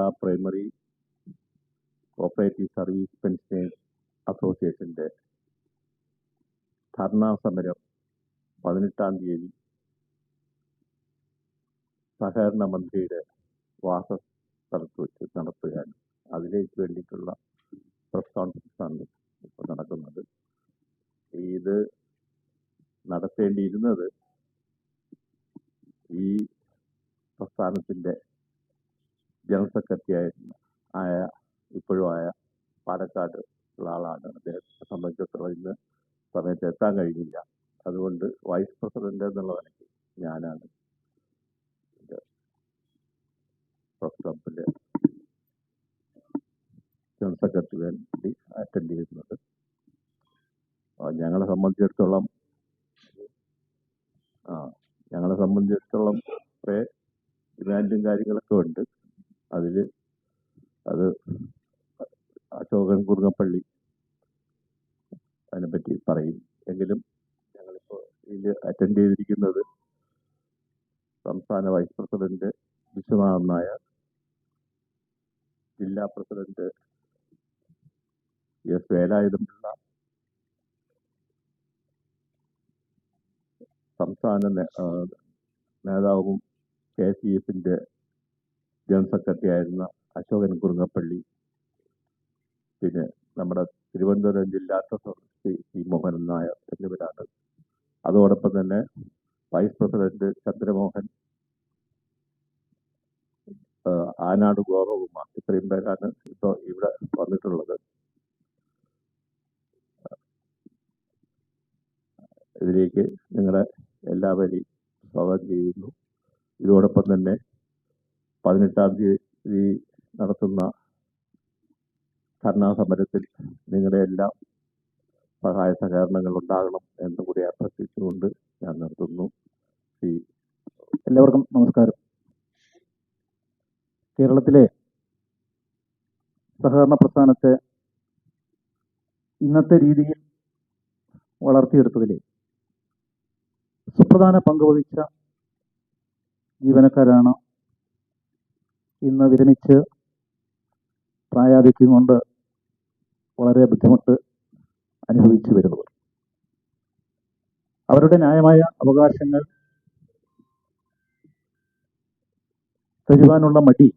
Kerala primary cooperative service pensioners അസോസിയേഷന്റെ ധർണാ സമരം പതിനെട്ടാം തീയതി സഹകരണ മന്ത്രിയുടെ വാസസ്ഥലത്ത് വെച്ച് നടത്തുകയാണ്. അതിലേക്ക് വേണ്ടിയിട്ടുള്ള പ്രസ് കോൺഫറൻസാണ് ഇപ്പോൾ നടക്കുന്നത്. ഇത് നടത്തേണ്ടിയിരുന്നത് ഈ പ്രസ്ഥാനത്തിന്റെ ജനറൽ സെക്രട്ടറി ആയിരുന്ന ആയ ഇപ്പോഴും ആയ പാലക്കാട് ഉള്ള ആളാണ്. അദ്ദേഹത്തെ സംബന്ധിച്ചിടത്തോളം ഇന്ന് സമയത്ത് എത്താൻ കഴിഞ്ഞില്ല. അതുകൊണ്ട് വൈസ് പ്രസിഡന്റ് എന്നുള്ള നിലയ്ക്ക് ഞാനാണ് പ്രസ് ക്ലബിന്റെ ജനറൽ സെക്രട്ടറി വേണ്ടി അറ്റൻഡ് ചെയ്യുന്നത്. ഞങ്ങളെ സംബന്ധിച്ചിടത്തോളം ആ ഞങ്ങളെ സംബന്ധിച്ചിടത്തോളം കുറേ ഡിമാൻഡും കാര്യങ്ങളൊക്കെ ഉണ്ട്. അതിൽ അത് അശോകൻ കുറുങ്ങപ്പള്ളി അതിനെപ്പറ്റി പറയും. എങ്കിലും ഞങ്ങളിപ്പോൾ ഇതിൽ അറ്റൻഡ് ചെയ്തിരിക്കുന്നത് സംസ്ഥാന വൈസ് പ്രസിഡന്റ് വിശ്വനാഥൻ നായർ ജില്ലാ പ്രസിഡന്റ് എസ് വേലായുധം പിള്ള സംസ്ഥാന നേതാവും കെ സി എഫിന്റെ ജനറൽ സെക്രട്ടറി ആയിരുന്ന അശോകൻ കുറുങ്ങപ്പള്ളി. പിന്നെ നമ്മുടെ തിരുവനന്തപുരം ജില്ലാ സെക്രട്ടറി സി. മോഹനൻ നായർ എന്നിവരാണ്. അതോടൊപ്പം തന്നെ വൈസ് പ്രസിഡന്റ് ചന്ദ്രമോഹൻ ആനാട് ഗോപകുമാർ ഇത്രയും പേരാണ് ഇപ്പോൾ ഇവിടെ വന്നിട്ടുള്ളത്. ഇതിലേക്ക് നിങ്ങളെ എല്ലാവരെയും സ്വാഗതം ചെയ്യുന്നു. ഇതോടൊപ്പം തന്നെ പതിനെട്ടാം തീയതി നടത്തുന്ന ധർണാ സമരത്തിൽ നിങ്ങളുടെ എല്ലാം സഹായ സഹകരണങ്ങൾ ഉണ്ടാകണം എന്നും കൂടി അഭ്യർത്ഥിച്ചുകൊണ്ട് ഞാൻ നിർത്തുന്നു. ശ്രീ എല്ലാവർക്കും നമസ്കാരം. കേരളത്തിലെ സഹകരണ പ്രസ്ഥാനത്തെ ഇന്നത്തെ രീതിയിൽ വളർത്തിയെടുത്തതിൽ സുപ്രധാന പങ്കുവഹിച്ച ജീവനക്കാരാണ് ഇന്ന് വിരമിച്ച് പ്രായാധിക്യം കൊണ്ട് വളരെ ബുദ്ധിമുട്ട് അനുഭവിച്ചു വരുന്നവർ. അവരുടെ ന്യായമായ അവകാശങ്ങൾ തരുവാനുള്ള മടി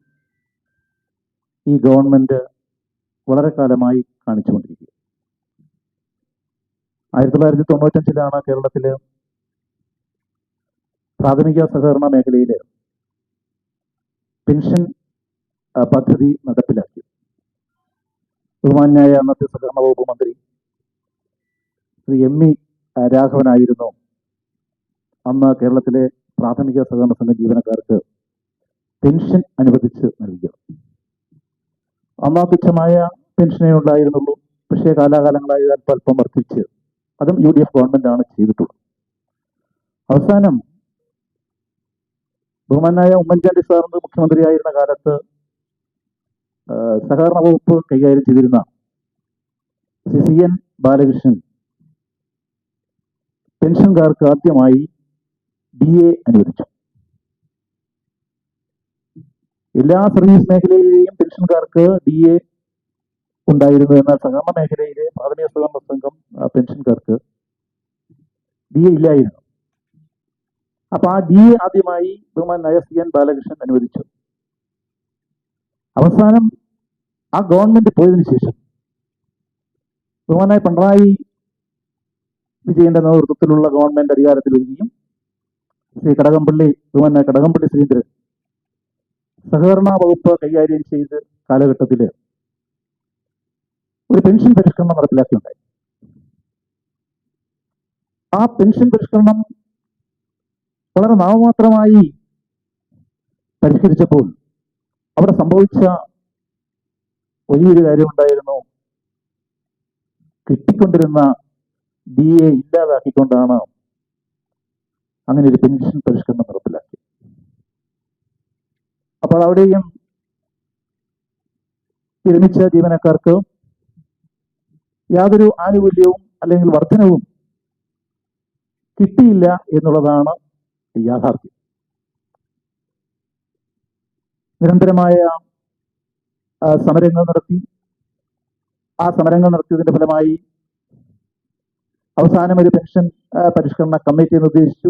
ഈ ഗവൺമെന്റ് വളരെ കാലമായി കാണിച്ചുകൊണ്ടിരിക്കുക. ആയിരത്തി തൊള്ളായിരത്തി തൊണ്ണൂറ്റഞ്ചിലാണ് കേരളത്തിലെ പ്രാഥമിക സഹകരണ മേഖലയിൽ പെൻഷൻ പദ്ധതി നടപ്പിലാക്കി. ബഹുമാന്യായ അന്നത്തെ സഹകരണ വകുപ്പ് മന്ത്രി ശ്രീ എം ഇ രാഘവനായിരുന്നു. അന്ന് കേരളത്തിലെ പ്രാഥമിക സഹകരണ സംഘം ജീവനക്കാർക്ക് പെൻഷൻ അനുവദിച്ച് നൽകിയത്. അന്ന് തുച്ഛമായ പെൻഷനേ ഉണ്ടായിരുന്നുള്ളൂ. പക്ഷേ കാലാകാലങ്ങളായി അത് അല്പം വർദ്ധിച്ച് അതും യു ഡി എഫ് ഗവൺമെന്റ് ആണ് ചെയ്തിട്ടുള്ളത്. അവസാനം ബഹുമാനായ ഉമ്മൻചാണ്ടി സാറിന് മുഖ്യമന്ത്രിയായിരുന്ന കാലത്ത് സഹകരണ വകുപ്പ് കൈകാര്യം ചെയ്തിരുന്ന സി സി എൻ ബാലകൃഷ്ണൻ പെൻഷൻകാർക്ക് ആദ്യമായി ഡി എ അനുവദിച്ചു. എല്ലാ സർവീസ് മേഖലയിലെയും പെൻഷൻകാർക്ക് ഡി എ ഉണ്ടായിരുന്നു എന്നാൽ സഹകരണ മേഖലയിലെ പ്രാഥമിക സഹകരണ സംഘം പെൻഷൻകാർക്ക് ഡി എ ഇല്ലായിരുന്നു. അപ്പൊ ആ ഡി ആദ്യമായി ബഹുമാനായ സി എൻ ബാലകൃഷ്ണൻ അനുവദിച്ചു. അവസാനം ആ ഗവൺമെന്റ് പോയതിനു ശേഷം ബഹുമാനായ പിണറായി വിജയന്റെ നേതൃത്വത്തിലുള്ള ഗവൺമെന്റ് അധികാരത്തിൽ വരികയും ശ്രീ കടകംപള്ളി ബഹുമാനായ കടകംപള്ളി സുരേന്ദ്രൻ സഹകരണ വകുപ്പ് കൈകാര്യം ചെയ്ത കാലഘട്ടത്തിൽ ഒരു പെൻഷൻ പരിഷ്കരണം നടപ്പിലാക്കിയുണ്ടായി. ആ പെൻഷൻ പരിഷ്കരണം വളരെ നാമമാത്രമായി പരിഷ്കരിച്ചപ്പോൾ അവിടെ സംഭവിച്ച വലിയൊരു കാര്യം കാര്യമുണ്ടായിരുന്നു കിട്ടിക്കൊണ്ടിരുന്ന ഡി എ ഇല്ലാതാക്കിക്കൊണ്ടാണ് അങ്ങനെ ഒരു പെൻഷൻ പരിഷ്കരണം നടപ്പിലാക്കി അപ്പോൾ അവിടെയും വിരമിച്ച ജീവനക്കാർക്ക് യാതൊരു ആനുകൂല്യവും അല്ലെങ്കിൽ വർധനവും കിട്ടിയില്ല എന്നുള്ളതാണ് യാഥാർത്ഥ്യം. നിരന്തരമായ സമരങ്ങൾ നടത്തി. ആ സമരങ്ങൾ നടത്തിയതിന്റെ ഫലമായി അവസാനം ഒരു പെൻഷൻ പരിഷ്കരണ കമ്മിറ്റി നിർദ്ദേശിച്ചു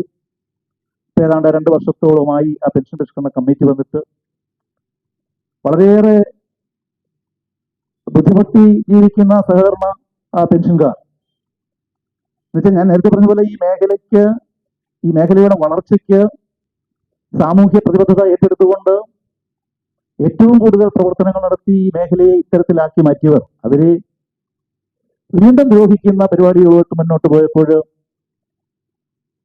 ഏതാണ്ട് രണ്ട് വർഷത്തോളമായി ആ പെൻഷൻ പരിഷ്കരണ കമ്മിറ്റി വന്നിട്ട് വളരെയേറെ ബുദ്ധിമുട്ടി ജീവിക്കുന്ന സഹകരണ പെൻഷൻകാർ. എന്നുവെച്ചാൽ ഞാൻ നേരത്തെ പറഞ്ഞ പോലെ ഈ മേഖലയ്ക്ക് ഈ മേഖലയുടെ വളർച്ചയ്ക്ക് സാമൂഹ്യ പ്രതിബദ്ധത ഏറ്റെടുത്തുകൊണ്ട് ഏറ്റവും കൂടുതൽ പ്രവർത്തനങ്ങൾ നടത്തി ഈ മേഖലയെ ഇത്തരത്തിലാക്കി മാറ്റിയവർ അവരെ വീണ്ടും ദ്രോഹിക്കുന്ന പരിപാടികളുമായിട്ട് മുന്നോട്ട് പോയപ്പോൾ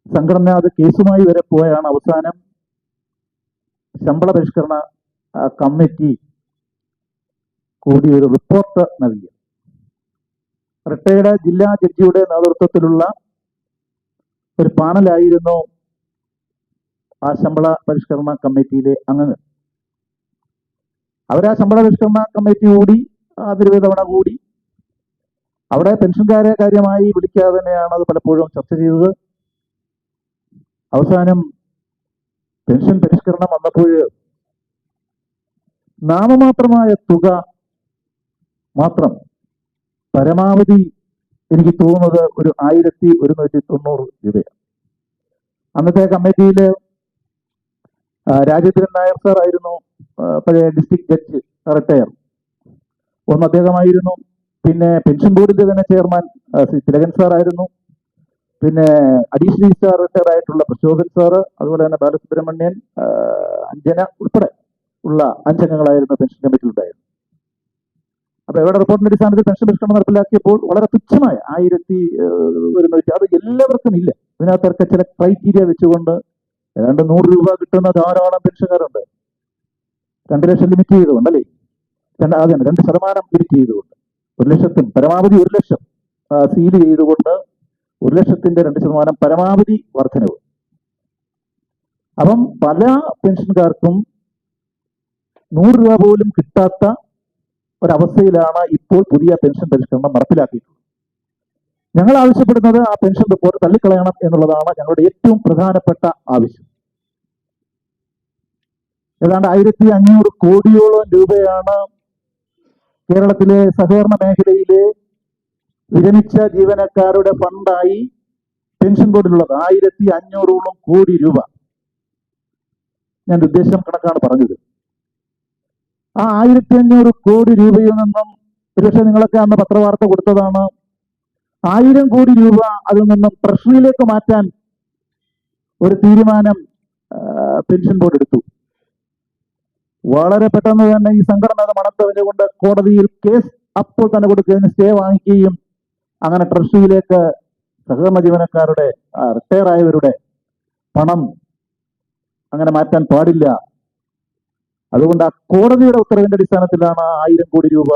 സംഘടന അത് കേസുമായി വരെ പോയാണ് അവസാനം ശമ്പള പരിഷ്കരണ കമ്മിറ്റി കൂടി ഒരു റിപ്പോർട്ട് നൽകി റിട്ടയർഡ് ജില്ലാ ജഡ്ജിയുടെ നേതൃത്വത്തിലുള്ള ഒരു പാനലായിരുന്നു ആ ശമ്പള പരിഷ്കരണ കമ്മിറ്റിയിലെ അംഗങ്ങൾ. അവരാ ശമ്പള പരിഷ്കരണ കമ്മിറ്റി കൂടി അതിരുവ തവണ കൂടി അവിടെ പെൻഷൻകാരെ കാര്യമായി വിളിക്കാതെ തന്നെയാണ് അത് പലപ്പോഴും ചർച്ച ചെയ്തത്. അവസാനം പെൻഷൻ പരിഷ്കരണം വന്നപ്പോൾ നാമമാത്രമായ തുക മാത്രം പരമാവധി എനിക്ക് തോന്നുന്നത് ഒരു ആയിരത്തി ഒരുന്നൂറ്റി തൊണ്ണൂറ് രൂപയാണ്. അന്നത്തെ കമ്മിറ്റിയിൽ രാജേന്ദ്രൻ നായർ സാർ ആയിരുന്നു പഴയ ഡിസ്ട്രിക്ട് ജഡ്ജ് റിട്ടയർ. ഒന്ന് അദ്ദേഹമായിരുന്നു പിന്നെ പെൻഷൻ ബോർഡിന്റെ തന്നെ ചെയർമാൻ ശ്രീ തിലകൻ സാർ ആയിരുന്നു. പിന്നെ അഡീഷണൽ സാർ റിട്ടയർ ആയിട്ടുള്ള പ്രശോഭൻ സാറ് അതുപോലെ തന്നെ ബാലസുബ്രഹ്മണ്യൻ അഞ്ജന ഉൾപ്പെടെ ഉള്ള അഞ്ചംഗങ്ങളായിരുന്നു പെൻഷൻ ഉണ്ടായിരുന്നു അപ്പൊ എവിടെ റിപ്പോർട്ടിന്റെ അടിസ്ഥാനത്തിൽ പെൻഷൻ പരിഷ്കരണം നടപ്പിലാക്കിയപ്പോൾ വളരെ തുച്ഛമായ ആയിരത്തി ഒരുന്നൂറ്റി അത് എല്ലാവർക്കും ഇല്ല. ഇതിനകത്തൊക്കെ ചില ക്രൈറ്റീരിയ വെച്ചുകൊണ്ട് ഏതാണ്ട് നൂറ് രൂപ കിട്ടുന്ന ധാരാളം പെൻഷൻകാരുണ്ട് രണ്ട് ലക്ഷം ലിമിറ്റ് ചെയ്തുകൊണ്ട് അല്ലേ? രണ്ട് തന്നെ രണ്ട് ശതമാനം ലിമിറ്റ് ചെയ്തുകൊണ്ട്. ഒരു ലക്ഷത്തിന് പരമാവധി ഒരു ലക്ഷം സീൽ ചെയ്തുകൊണ്ട് ഒരു ലക്ഷത്തിന്റെ രണ്ട് ശതമാനം പരമാവധി വർധനവ്. അപ്പം പല പെൻഷൻകാർക്കും നൂറ് രൂപ പോലും കിട്ടാത്ത ഒരവസ്ഥയിലാണ് ഇപ്പോൾ പുതിയ പെൻഷൻ പരിഷ്കരണം നടപ്പിലാക്കിയിട്ടുള്ളത്. ഞങ്ങൾ ആവശ്യപ്പെടുന്നത് ആ പെൻഷൻ റിപ്പോർട്ട് തള്ളിക്കളയണം എന്നുള്ളതാണ് ഞങ്ങളുടെ ഏറ്റവും പ്രധാനപ്പെട്ട ആവശ്യം. ഏതാണ്ട് ആയിരത്തി അഞ്ഞൂറ് കോടിയോളം രൂപയാണ് കേരളത്തിലെ സഹകരണ മേഖലയിലെ വിരമിച്ച ജീവനക്കാരുടെ ഫണ്ടായി പെൻഷൻ ബോർഡിലുള്ളത്. ആയിരത്തി അഞ്ഞൂറോളം കോടി രൂപ. ഞാൻ ഉദ്ദേശം കണക്കാണ് പറഞ്ഞത്. ആ ആയിരത്തി അഞ്ഞൂറ് കോടി രൂപയിൽ നിന്നും ഒരുപക്ഷെ നിങ്ങളൊക്കെ അന്ന് പത്രവാർത്ത കൊടുത്തതാണ്. ആയിരം കോടി രൂപ അതിൽ നിന്നും ട്രഷറിയിലേക്ക് മാറ്റാൻ ഒരു തീരുമാനം പെൻഷൻ ബോർഡ് എടുത്തു. വളരെ പെട്ടെന്ന് തന്നെ ഈ സംഘടന അത് കൊണ്ട് കോടതിയിൽ കേസ് അപ്പോൾ തന്നെ കൊടുക്കുകയും സ്റ്റേ വാങ്ങിക്കുകയും അങ്ങനെ ട്രഷറിയിലേക്ക് സഹകരണ ജീവനക്കാരുടെ റിട്ടയർ ആയവരുടെ പണം അങ്ങനെ മാറ്റാൻ പാടില്ല. അതുകൊണ്ട് ആ കോടതിയുടെ ഉത്തരവിന്റെ അടിസ്ഥാനത്തിലാണ് ആ ആയിരം കോടി രൂപ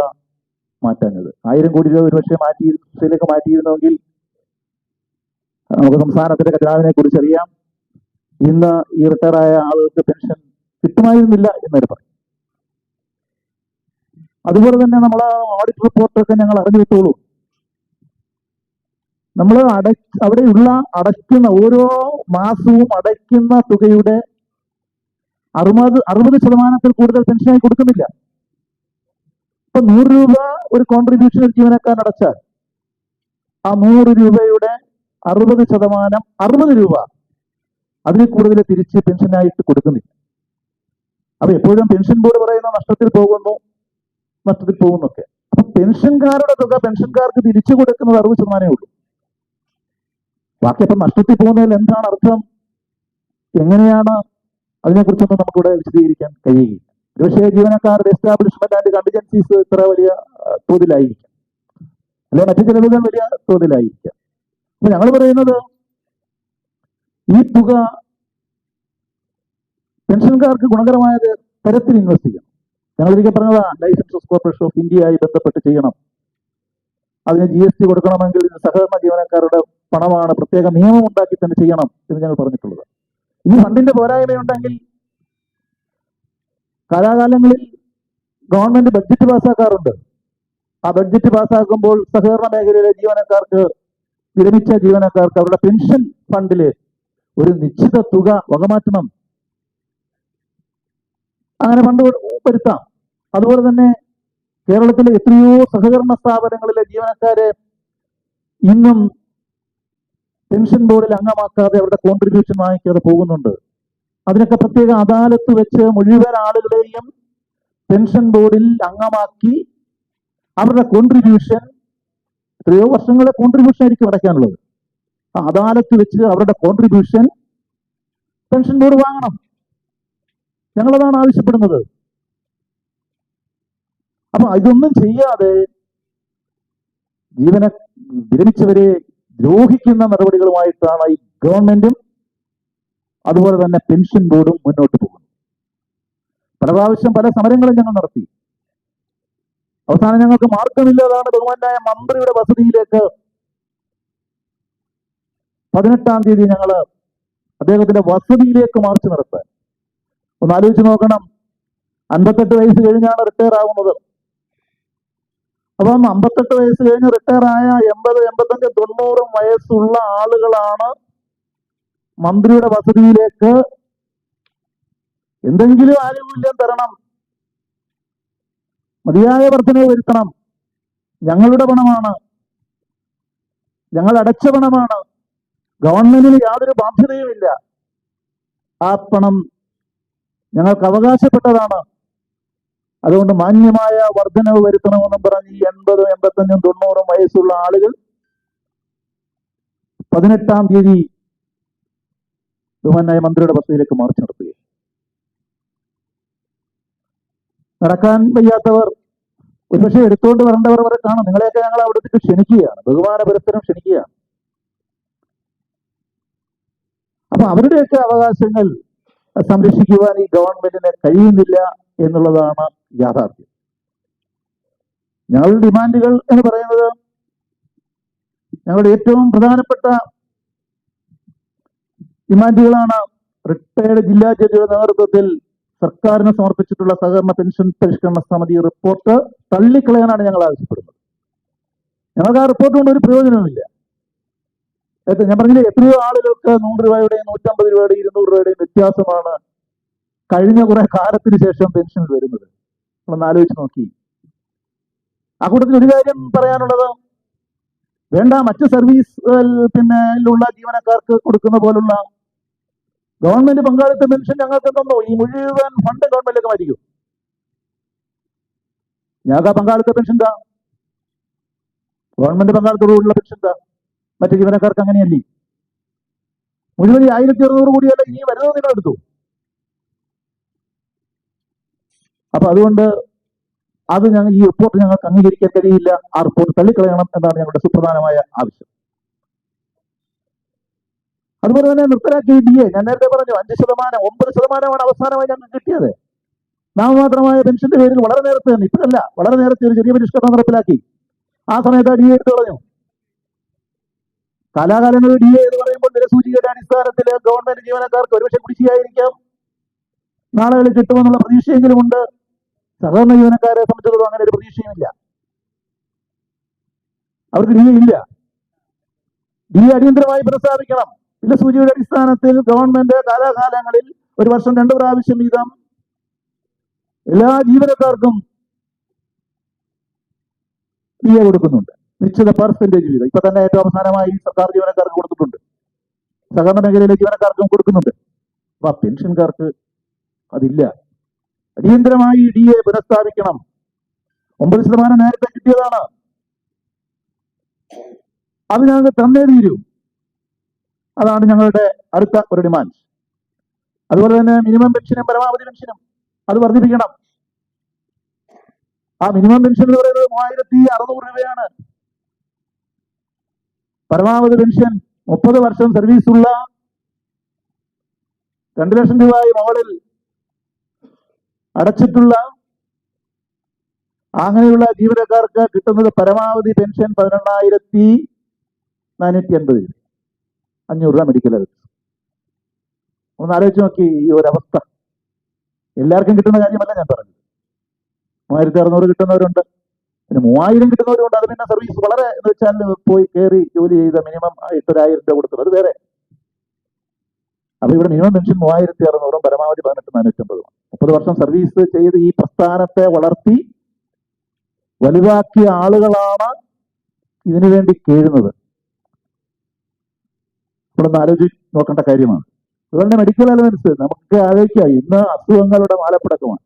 മാറ്റാഞ്ഞത്. ആയിരം കോടി രൂപ ഒരുപക്ഷെ മാറ്റി ട്രഷറിയിലേക്ക് മാറ്റിയിരുന്നെങ്കിൽ നമുക്ക് സംസ്ഥാനത്തിന്റെ ഖജനാവിനെ കുറിച്ച് അറിയാം ഇന്ന് ഈ റിട്ടയർ ആളുകൾക്ക് പെൻഷൻ കിട്ടുമായിരുന്നില്ല എന്നൊരു പറയും അതുപോലെ തന്നെ നമ്മൾ ഓഡിറ്റ് റിപ്പോർട്ടൊക്കെ ഞങ്ങൾ അറിഞ്ഞു വിട്ടോളൂ നമ്മൾ അട അവിടെയുള്ള അടയ്ക്കുന്ന ഓരോ മാസവും അടയ്ക്കുന്ന തുകയുടെ അറുപത് അറുപത് ശതമാനത്തിൽ കൂടുതൽ പെൻഷനായി കൊടുക്കുന്നില്ല. ഇപ്പൊ നൂറ് രൂപ ഒരു കോൺട്രിബ്യൂഷൻ ഒരു ജീവനക്കാരൻ അടച്ചാൽ ആ നൂറ് രൂപയുടെ അറുപത് ശതമാനം അറുപത് രൂപ അതിൽ കൂടുതൽ തിരിച്ച് പെൻഷനായിട്ട് കൊടുക്കുന്നില്ല. അപ്പൊ എപ്പോഴും പെൻഷൻ ബോർഡ് പറയുന്ന നഷ്ടത്തിൽ പോകുന്നു നഷ്ടത്തിൽ പോകുന്നൊക്കെ. അപ്പൊ പെൻഷൻകാരുടെ തുക പെൻഷൻകാർക്ക് തിരിച്ചു കൊടുക്കുന്നത് അറുപത് ശതമാനമേ ഉള്ളൂ. ബാക്കി അപ്പൊ നഷ്ടത്തിൽ പോകുന്നതിൽ എന്താണ് അർത്ഥം? എങ്ങനെയാണ് അതിനെക്കുറിച്ചൊന്നും നമുക്കിവിടെ വിശദീകരിക്കാൻ കഴിയുകയില്ല. ഒരുപക്ഷേ ജീവനക്കാരുടെ എസ്റ്റാബ്ലിഷ്മെന്റ് ആൻഡ് കണ്ടിജൻസീസ് ഇത്ര വലിയ തോതിലായിരിക്കാം. അല്ലെങ്കിൽ മറ്റു ചെലവുകൾ വലിയ തോതിലായിരിക്കാം. അപ്പൊ ഞങ്ങൾ പറയുന്നത് ഈ തുക പെൻഷൻകാർക്ക് ഗുണകരമായ തരത്തിൽ ഇൻവെസ്റ്റ് ചെയ്യണം. ഞങ്ങൾ ഒരിക്കൽ പറഞ്ഞതാണ് ലൈസൻസസ് കോർപ്പറേഷൻ ഓഫ് ഇന്ത്യയായി ബന്ധപ്പെട്ട് ചെയ്യണം. അതിന് ജി എസ് ടി കൊടുക്കണമെങ്കിൽ സഹകരണ ജീവനക്കാരുടെ പണമാണ് പ്രത്യേക നിയമം ഉണ്ടാക്കി തന്നെ ചെയ്യണം എന്ന് ഞങ്ങൾ പറഞ്ഞിട്ടുള്ളത്. ഇനി ഫണ്ടിന്റെ പോരായ്മയുണ്ടെങ്കിൽ കാലാകാലങ്ങളിൽ ഗവൺമെന്റ് ബഡ്ജറ്റ് പാസ്സാക്കാറുണ്ട്. ആ ബഡ്ജറ്റ് പാസ്സാക്കുമ്പോൾ സഹകരണ മേഖലയിലെ ജീവനക്കാർക്ക് വിരമിച്ച ജീവനക്കാർക്ക് അവരുടെ പെൻഷൻ ഫണ്ടിൽ ഒരു നിശ്ചിത തുക വകമാറ്റണം. അങ്ങനെ ഫണ്ട് വരുത്താം. അതുപോലെ തന്നെ കേരളത്തിലെ എത്രയോ സഹകരണ സ്ഥാപനങ്ങളിലെ ജീവനക്കാരെ ഇന്നും പെൻഷൻ ബോർഡിൽ അംഗമാക്കാതെ അവരുടെ കോൺട്രിബ്യൂഷൻ വാങ്ങിക്കാതെ പോകുന്നുണ്ട്. അതിനൊക്കെ പ്രത്യേക അദാലത്ത് വെച്ച് മുഴുവൻ ആളുകളെയും പെൻഷൻ ബോർഡിൽ അംഗമാക്കി അവരുടെ കോൺട്രിബ്യൂഷൻ എത്രയോ വർഷങ്ങളുടെ കോൺട്രിബ്യൂഷൻ ആയിരിക്കും അടയ്ക്കാനുള്ളത്. അദാലത്ത് വെച്ച് അവരുടെ കോൺട്രിബ്യൂഷൻ പെൻഷൻ ബോർഡ് വാങ്ങണം. ഞങ്ങളതാണ് ആവശ്യപ്പെടുന്നത്. അപ്പൊ ഇതൊന്നും ചെയ്യാതെ ജീവന വിരമിച്ചവരെ ദ്രോഹിക്കുന്ന നടപടികളുമായിട്ടാണ് ഈ ഗവൺമെന്റും അതുപോലെ തന്നെ പെൻഷൻ ബോർഡും മുന്നോട്ട് പോകുന്നത്. പല പ്രാവശ്യം പല സമരങ്ങളും ഞങ്ങൾ നടത്തി. അവസാനം ഞങ്ങൾക്ക് മാർഗമില്ലാതാണ് ബഹുമാനായ മന്ത്രിയുടെ വസതിയിലേക്ക് പതിനെട്ടാം തീയതി ഞങ്ങൾ അദ്ദേഹത്തിന്റെ വസതിയിലേക്ക് മാർച്ച് നടത്താൻ. ഒന്ന് ആലോചിച്ച് നോക്കണം. അൻപത്തെട്ട് വയസ്സ് കഴിഞ്ഞാണ് റിട്ടയർ ആവുന്നത്. അപ്പം അമ്പത്തെട്ട് വയസ്സ് കഴിഞ്ഞ് റിട്ടയർ ആയ എൺപത് എൺപത്തഞ്ച് തൊണ്ണൂറും വയസ്സുള്ള ആളുകളാണ് മന്ത്രിയുടെ വസതിയിലേക്ക് എന്തെങ്കിലും ആനുകൂല്യം തരണം. മതിയായ വർധനവ് വരുത്തണം. ഞങ്ങളുടെ പണമാണ്. ഞങ്ങൾ അടച്ച പണമാണ്. ഗവൺമെന്റിന് യാതൊരു ബാധ്യതയുമില്ല. ആ പണം ഞങ്ങൾക്ക് അവകാശപ്പെട്ടതാണ്. അതുകൊണ്ട് മാന്യമായ വർധനവ് വരുത്തണമെന്നും പറഞ്ഞ് ഈ എൺപതും എൺപത്തഞ്ചും തൊണ്ണൂറും വയസ്സുള്ള ആളുകൾ പതിനെട്ടാം തീയതി ബഹുമാനായ മന്ത്രിയുടെ വസതിയിലേക്ക് മാർച്ച് നടത്തുകയും നടക്കാൻ വയ്യാത്തവർ ഒരുപക്ഷെ എടുത്തുകൊണ്ട് വരേണ്ടവർ വരെ കാണും. നിങ്ങളെയൊക്കെ ഞങ്ങൾ അവിടത്തേക്ക് ക്ഷണിക്കുകയാണ്. ബഹുമാനപരസ്പരം ക്ഷണിക്കുകയാണ്. അപ്പൊ അവരുടെയൊക്കെ അവകാശങ്ങൾ സംരക്ഷിക്കുവാൻ ഈ ഗവൺമെന്റിന് കഴിയുന്നില്ല. എന്നുള്ളതാണ് യാഥാർത്ഥ്യം. ഞങ്ങളുടെ ഡിമാൻഡുകൾ എന്ന് പറയുന്നത് ഞങ്ങളുടെ ഏറ്റവും പ്രധാനപ്പെട്ട ഡിമാൻഡുകളാണ് റിട്ടയർഡ് ജില്ലാ ജഡ്ജിയുടെ നേതൃത്വത്തിൽ സർക്കാരിന് സമർപ്പിച്ചിട്ടുള്ള സഹകരണ പെൻഷൻ പരിഷ്കരണ സമിതി റിപ്പോർട്ട് തള്ളിക്കളയാനാണ് ഞങ്ങൾ ആവശ്യപ്പെടുന്നത്. ഞങ്ങൾക്ക് ആ റിപ്പോർട്ട് കൊണ്ട് ഒരു പ്രയോജനവുമില്ല. ഞാൻ പറഞ്ഞില്ലേ എത്രയോ ആളുകൾക്ക് നൂറ് രൂപയുടെയും നൂറ്റമ്പത് രൂപയുടെയും ഇരുന്നൂറ് രൂപയുടെയും വ്യത്യാസമാണ് കഴിഞ്ഞ കുറെ കാലത്തിന് ശേഷം പെൻഷൻ വരുന്നത്. നമ്മളൊന്ന് ആലോചിച്ച് നോക്കി. ആ കൂട്ടത്തിൽ ഒരു കാര്യം പറയാനുള്ളത്. വേണ്ട മറ്റ് സർവീസ് പിന്നെ ഉള്ള ജീവനക്കാർക്ക് കൊടുക്കുന്ന പോലുള്ള ഗവൺമെന്റ് പങ്കാളിത്ത പെൻഷൻ ഞങ്ങൾക്ക് തന്നു ഈ മുഴുവൻ ഫണ്ട് ഗവൺമെന്റിലേക്ക് മരിക്കും ഞങ്ങൾക്ക് ആ പങ്കാളിത്ത പെൻഷൻ എന്താ? ഗവൺമെന്റ് പങ്കാളിത്തോടുള്ള പെൻഷൻ എന്താ? മറ്റു ജീവനക്കാർക്ക് അങ്ങനെയല്ലേ? മുഴുവൻ ഈ ആയിരത്തി അറുന്നൂറ് കോടിയല്ല ഇനി വരുന്നത് നിങ്ങൾ എടുത്തു അപ്പൊ അതുകൊണ്ട് അത് ഞങ്ങൾ ഈ റിപ്പോർട്ട് ഞങ്ങൾക്ക് അംഗീകരിക്കാൻ കഴിയില്ല ആ റിപ്പോർട്ട് തള്ളിക്കളയണം എന്നാണ് ഞങ്ങളുടെ സുപ്രധാനമായ ആവശ്യം. അതുപോലെ തന്നെ നിർത്തലാക്കിയ ഡി എ ഞാൻ നേരത്തെ പറഞ്ഞു അഞ്ച് ശതമാനം ഒമ്പത് ശതമാനമാണ് അവസാനമായി ഞങ്ങൾക്ക് കിട്ടിയത്. നാമമാത്രമായ പെൻഷന്റെ പേരിൽ വളരെ നേരത്തെ തന്നെ ഇപ്പോഴല്ല വളരെ നേരത്തെ ഒരു ചെറിയ പരിഷ്കരണം നടപ്പിലാക്കി. ആ സമയത്ത് ഡി എ എടുത്തു കളഞ്ഞു. കാലാകാലങ്ങളിൽ ഡി എ എന്ന് പറയുമ്പോൾ നിരസൂചികയുടെ അടിസ്ഥാനത്തിൽ ഗവൺമെന്റ് ജീവനക്കാർക്ക് ഒരുപക്ഷെ കുടിശ്ശിയായിരിക്കാം നാളുകളിൽ കിട്ടുമെന്നുള്ള പ്രതീക്ഷയെങ്കിലും ഉണ്ട്. സഹകരണ ജീവനക്കാരെ സംബന്ധിച്ചിടത്തോളം അങ്ങനെ ഒരു പ്രതീക്ഷയുമില്ല. അവർക്ക് ഡി ഇല്ല. ഡി അടിയന്തരമായി അടിയന്തരമായി പുനഃസ്ഥാപിക്കണം സൂചിയുടെ അടിസ്ഥാനത്തിൽ ഗവൺമെന്റ് കാലാകാലങ്ങളിൽ ഒരു വർഷം രണ്ട് പ്രാവശ്യം വീതം എല്ലാ ജീവനക്കാർക്കും ഡി എ കൊടുക്കുന്നുണ്ട്. നിശ്ചിത പെർസെന്റേജ് വീതം. ഇപ്പൊ തന്നെ ഏറ്റവും അവസാനമായി സർക്കാർ ജീവനക്കാർക്ക് കൊടുത്തിട്ടുണ്ട്. സഹകരണ മേഖലയിലെ ജീവനക്കാർക്കും കൊടുക്കുന്നുണ്ട്. അപ്പൊ പെൻഷൻകാർക്ക് അതില്ല. അടിയന്തരമായി ഡി എ പുനഃസ്ഥാപിക്കണം. ഒമ്പത് ശതമാനം നേരത്തെ കിട്ടിയതാണ്. അത് ഞങ്ങൾക്ക് തന്നേ തീരൂ. അതാണ് ഞങ്ങളുടെ അടുത്ത ഒരു ഡിമാൻഡ്. അതുപോലെ തന്നെ മിനിമം പെൻഷനും പരമാവധി പെൻഷനും അത് വർദ്ധിപ്പിക്കണം. ആ മിനിമം പെൻഷൻ എന്ന് പറയുന്നത് മൂവായിരത്തി അറുന്നൂറ് രൂപയാണ്. പരമാവധി പെൻഷൻ മുപ്പത് വർഷം സർവീസുള്ള രണ്ട് ലക്ഷം രൂപയായി മുകളിൽ അടച്ചിട്ടുള്ള അങ്ങനെയുള്ള ജീവനക്കാർക്ക് കിട്ടുന്നത് പരമാവധി പെൻഷൻ പതിനെണ്ണായിരത്തി നാനൂറ്റി അൻപത് രൂപ. അഞ്ഞൂറ് രൂപ മെഡിക്കൽ അലവൻസ് ഒന്ന് ആലോചിച്ച് നോക്കി ഈ ഒരവസ്ഥ. എല്ലാവർക്കും കിട്ടുന്ന കാര്യമല്ല ഞാൻ പറഞ്ഞത്. മൂവായിരത്തി അറുന്നൂറ് കിട്ടുന്നവരുണ്ട്. പിന്നെ മൂവായിരം കിട്ടുന്നവരുണ്ട്. അത് പിന്നെ സർവീസ് വളരെ എന്ന് വെച്ചാൽ പോയി കയറി ജോലി ചെയ്ത മിനിമം എട്ടൊരായിരം രൂപ കൊടുത്തത് അത് വേറെ. അപ്പൊ ഇവിടെ മിനിമം പെൻഷൻ മൂവായിരത്തി അറുന്നൂറും പരമാവധി പതിനെട്ട് നാനൂറ്റമ്പതും മുപ്പത് വർഷം സർവീസ് ചെയ്ത് ഈ പ്രസ്ഥാനത്തെ വളർത്തി വലുതാക്കിയ ആളുകളാണ് ഇതിനു വേണ്ടി കേഴുന്നത്. നമ്മളൊന്ന് ആലോചിച്ച് നോക്കേണ്ട കാര്യമാണ്. അതുകൊണ്ട് മെഡിക്കൽ അലവൻസ് നമുക്ക് ആലോചിക്കാം. ഇന്ന് അസുഖങ്ങളുടെ മാലപ്പടക്കമാണ്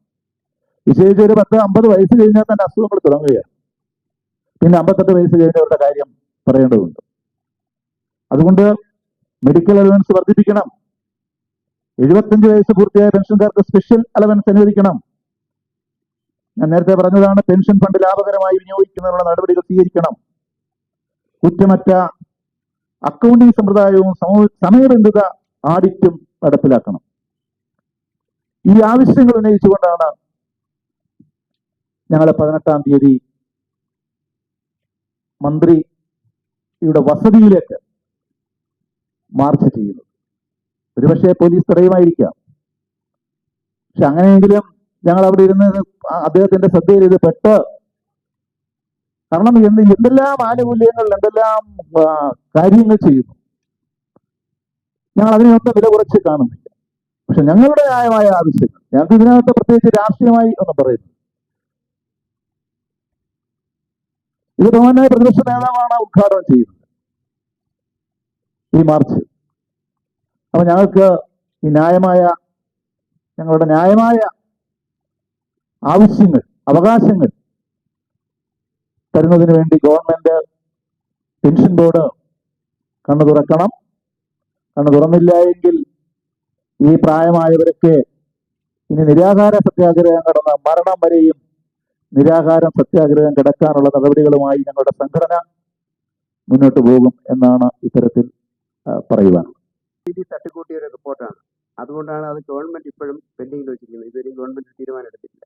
വിശേഷിച്ച് ഒരു പത്ത് അമ്പത് വയസ്സ് കഴിഞ്ഞാൽ തന്നെ അസുഖങ്ങൾ തുടങ്ങുകയാണ്. പിന്നെ അമ്പത്തെട്ട് വയസ്സ് കഴിഞ്ഞവരുടെ കാര്യം പറയേണ്ടതുണ്ട്. അതുകൊണ്ട് മെഡിക്കൽ അലവൻസ് വർദ്ധിപ്പിക്കണം. എഴുപത്തഞ്ച് വയസ്സ് പൂർത്തിയായ പെൻഷൻകാർക്ക് സ്പെഷ്യൽ അലവൻസ് അനുവദിക്കണം. ഞാൻ നേരത്തെ പറഞ്ഞതാണ് പെൻഷൻ ഫണ്ട് ലാഭകരമായി വിനിയോഗിക്കുന്നതിനുള്ള നടപടികൾ സ്വീകരിക്കണം. കുറ്റമറ്റ അക്കൗണ്ടിംഗ് സമ്പ്രദായവും സമയബന്ധിത ആഡിറ്റും നടപ്പിലാക്കണം. ഈ ആവശ്യങ്ങൾ ഉന്നയിച്ചുകൊണ്ടാണ് ഞങ്ങളെ പതിനെട്ടാം തീയതി മന്ത്രിയുടെ വസതിയിലേക്ക് മാർച്ച് ചെയ്യുന്നത്. ഒരുപക്ഷെ പോലീസ് തടയുമായിരിക്കാം പക്ഷെ അങ്ങനെയെങ്കിലും ഞങ്ങൾ അവിടെ ഇരുന്ന് അദ്ദേഹത്തിന്റെ ശ്രദ്ധയിൽ ഇത് പെട്ട് കാരണം എന്ത് എന്തെല്ലാം ആനുകൂല്യങ്ങൾ എന്തെല്ലാം കാര്യങ്ങൾ ചെയ്യുന്നു. ഞങ്ങൾ അതിനകത്ത് വില കുറച്ച് കാണുന്നില്ല. പക്ഷെ ഞങ്ങളുടെ ന്യായമായ ആവശ്യങ്ങൾ ഞങ്ങൾക്ക് ഇതിനകത്ത് പ്രത്യേകിച്ച് രാഷ്ട്രീയമായി ഒന്നും പറയുന്നു ഇത് ബഹുമാനായ പ്രതിപക്ഷ നേതാവാണ് ഉദ്ഘാടനം ചെയ്യുന്നത് ഈ മാർച്ച്. അപ്പൊ ഞങ്ങൾക്ക് ഈ ന്യായമായ ഞങ്ങളുടെ ന്യായമായ ആവശ്യങ്ങൾ അവകാശങ്ങൾ തരുന്നതിന് വേണ്ടി ഗവൺമെന്റ് പെൻഷൻ ബോർഡ് കണ്ണു തുറക്കണം. കണ്ണു തുറന്നില്ല എങ്കിൽ ഈ പ്രായമായവരൊക്കെ ഇനി നിരാഹാര സത്യാഗ്രഹം കടന്ന് മരണം വരെയും നിരാഹാരം സത്യാഗ്രഹം കിടക്കാനുള്ള നടപടികളുമായി ഞങ്ങളുടെ സംഘടന മുന്നോട്ട് പോകും എന്നാണ് ഇത്തരത്തിൽ പറയുവാൻ. ഇത് തട്ടിക്കൂട്ടിയ ഒരു റിപ്പോർട്ടാണ്. അതുകൊണ്ടാണ് അത് ഗവൺമെന്റ് ഇപ്പോഴും പെൻഡിങ്ങിൽ വെച്ചിരിക്കുന്നത്. ഇതുവരെയും ഗവൺമെന്റ് തീരുമാനം എടുത്തിട്ടില്ല.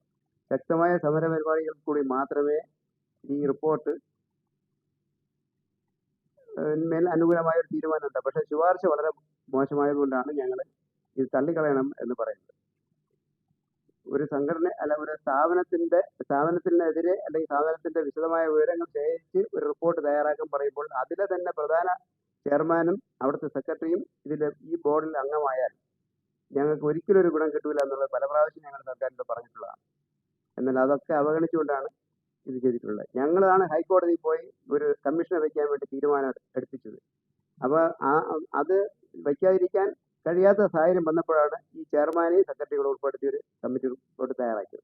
ശക്തമായ സമര പരിപാടികൾ കൂടി മാത്രമേ ഈ റിപ്പോർട്ട് മേൽ അനുകൂലമായ ഒരു തീരുമാനം ഉണ്ട് പക്ഷേ ശുപാർശ വളരെ മോശമായതുകൊണ്ടാണ് ഞങ്ങൾ ഇത് തള്ളിക്കളയണം എന്ന് പറയുന്നത്. ഒരു സംഘടന അല്ല ഒരു സ്ഥാപനത്തിന്റെ സ്ഥാപനത്തിനെതിരെ അല്ലെങ്കിൽ സ്ഥാപനത്തിന്റെ വിശദമായ വിവരങ്ങൾ ശേഖരിച്ച് ഒരു റിപ്പോർട്ട് തയ്യാറാക്കാൻ പറയുമ്പോൾ അതിലെ തന്നെ പ്രധാന ചെയർമാനും അവിടുത്തെ സെക്രട്ടറിയും ഇതിൽ ഈ ബോർഡിൽ അംഗമായാൽ ഞങ്ങൾക്ക് ഒരിക്കലും ഒരു ഗുണം കിട്ടൂല എന്നുള്ളത് പല പ്രാവശ്യം ഞങ്ങൾ സർക്കാരിനോട് പറഞ്ഞിട്ടുള്ളതാണ്. എന്നാൽ അതൊക്കെ അവഗണിച്ചുകൊണ്ടാണ് ഇത് ചെയ്തിട്ടുള്ളത്. ഞങ്ങളാണ് ഹൈക്കോടതിയിൽ പോയി ഒരു കമ്മീഷനെ വയ്ക്കാൻ വേണ്ടി തീരുമാനം എടു- എടുപ്പിച്ചത്. അപ്പോൾ ആ അത് വയ്ക്കാതിരിക്കാൻ കഴിയാത്ത സാഹചര്യം വന്നപ്പോഴാണ് ഈ ചെയർമാനെയും സെക്രട്ടറികളും ഉൾപ്പെടുത്തി ഒരു കമ്മിറ്റി കൊണ്ട് തയ്യാറാക്കിയത്.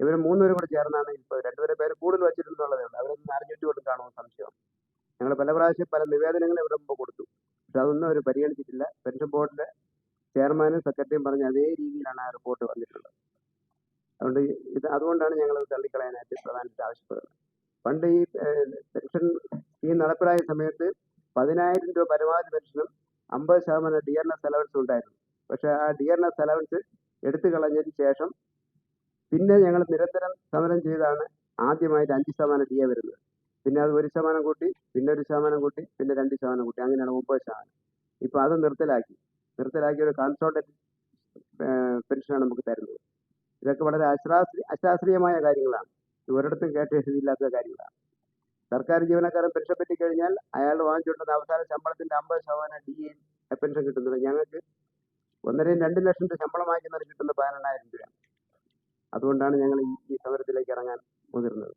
ഇവർ മൂന്നുപേരും കൂടെ ചേർന്നാണ് ഇപ്പോൾ രണ്ടുപേരെ പേര് കൂടുതൽ വെച്ചിട്ടുണ്ടെന്നുള്ളതേ ഉള്ളൂ. അവരൊന്നും അറിഞ്ഞിട്ട് കൊടുക്കാണോ സംശയം ഞങ്ങൾ പല പ്രാവശ്യം പല നിവേദനങ്ങൾ ഇവിടെ മുമ്പ് കൊടുത്തു. പക്ഷെ അതൊന്നും അവർ പരിഗണിച്ചിട്ടില്ല. പെൻഷൻ ബോർഡിന്റെ ചെയർമാനും സെക്രട്ടറിയും പറഞ്ഞ അതേ രീതിയിലാണ് ആ റിപ്പോർട്ട് വന്നിട്ടുള്ളത്. അതുകൊണ്ട് ഇത് അതുകൊണ്ടാണ് ഞങ്ങൾ തള്ളിക്കളയാനായിട്ട് പ്രധാനമായിട്ട് ആവശ്യപ്പെടുന്നത്. പണ്ട് ഈ പെൻഷൻ ഈ നടപ്പിലായ സമയത്ത് പതിനായിരം രൂപ പരമാവധി പെൻഷനും അമ്പത് ശതമാനം ഡി എൻ എസ് അലവൻസ് ഉണ്ടായിരുന്നു. പക്ഷെ ആ ഡി എൻ എസ് അലവൻസ് എടുത്തു കളഞ്ഞതിന് ശേഷം പിന്നെ ഞങ്ങൾ നിരന്തരം സമരം ചെയ്താണ് ആദ്യമായിട്ട് അഞ്ച് ശതമാനം ഡി എ വരുന്നത്. പിന്നെ അത് ഒരു ശതമാനം കൂട്ടി പിന്നെ ഒരു ശതമാനം കൂട്ടി പിന്നെ രണ്ട് ശതമാനം കൂട്ടി. അങ്ങനെയാണ് മുപ്പത് ശതമാനം. ഇപ്പൊ അത് നിർത്തലാക്കി. നിർത്തലാക്കി ഒരു കൺസോൾട്ടന്റ് പെൻഷനാണ് നമുക്ക് തരുന്നത്. ഇതൊക്കെ വളരെ അശാസ്ത്രീ അശാസ്ത്രീയമായ കാര്യങ്ങളാണ്. ഒരിടത്തും കേട്ട ഇല്ലാത്ത കാര്യങ്ങളാണ്. സർക്കാർ ജീവനക്കാരൻ പെൻഷൻ പറ്റി കഴിഞ്ഞാൽ അയാൾ വാങ്ങിച്ചുകൊണ്ടുവന്ന അവസാന ശമ്പളത്തിന്റെ അമ്പത് ശതമാനം ഡി എ പെൻഷൻ കിട്ടുന്നത്. ഞങ്ങൾക്ക് ഒന്നരയും രണ്ട് ലക്ഷം രൂപ ശമ്പളം വാങ്ങിക്കുന്നവർ കിട്ടുന്ന പതിനെണ്ണായിരം രൂപ അതുകൊണ്ടാണ് ഞങ്ങൾ ഈ സമരത്തിലേക്ക് ഇറങ്ങാൻ മുതിർന്നത്.